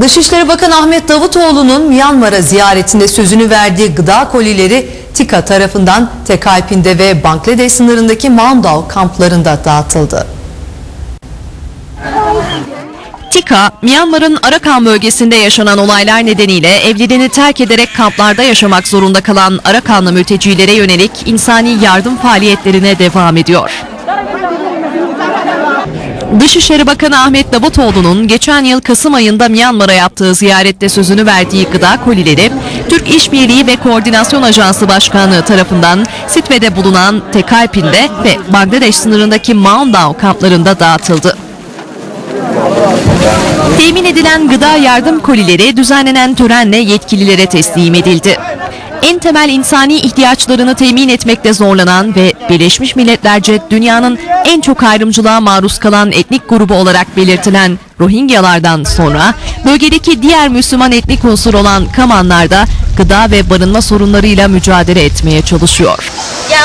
Dışişleri Bakanı Ahmet Davutoğlu'nun Myanmar'a ziyaretinde sözünü verdiği gıda kolileri TİKA tarafından Tekalpin'de ve Bangladeş sınırındaki Maundao kamplarında dağıtıldı. TİKA, Myanmar'ın Arakan bölgesinde yaşanan olaylar nedeniyle evlerini terk ederek kamplarda yaşamak zorunda kalan Arakanlı mültecilere yönelik insani yardım faaliyetlerine devam ediyor. Dışişleri Bakanı Ahmet Davutoğlu'nun geçen yıl Kasım ayında Myanmar'a yaptığı ziyarette sözünü verdiği gıda kolileri, Türk İşbirliği ve Koordinasyon Ajansı Başkanlığı tarafından Sitve'de bulunan Tekalpin'de ve Bangladeş sınırındaki Maundao kamplarında dağıtıldı. Temin edilen gıda yardım kolileri düzenlenen törenle yetkililere teslim edildi. En temel insani ihtiyaçlarını temin etmekte zorlanan ve Birleşmiş Milletlerce dünyanın en çok ayrımcılığa maruz kalan etnik grubu olarak belirtilen Rohingyalardan sonra bölgedeki diğer Müslüman etnik unsur olan Kamanlar da gıda ve barınma sorunlarıyla mücadele etmeye çalışıyor. Ya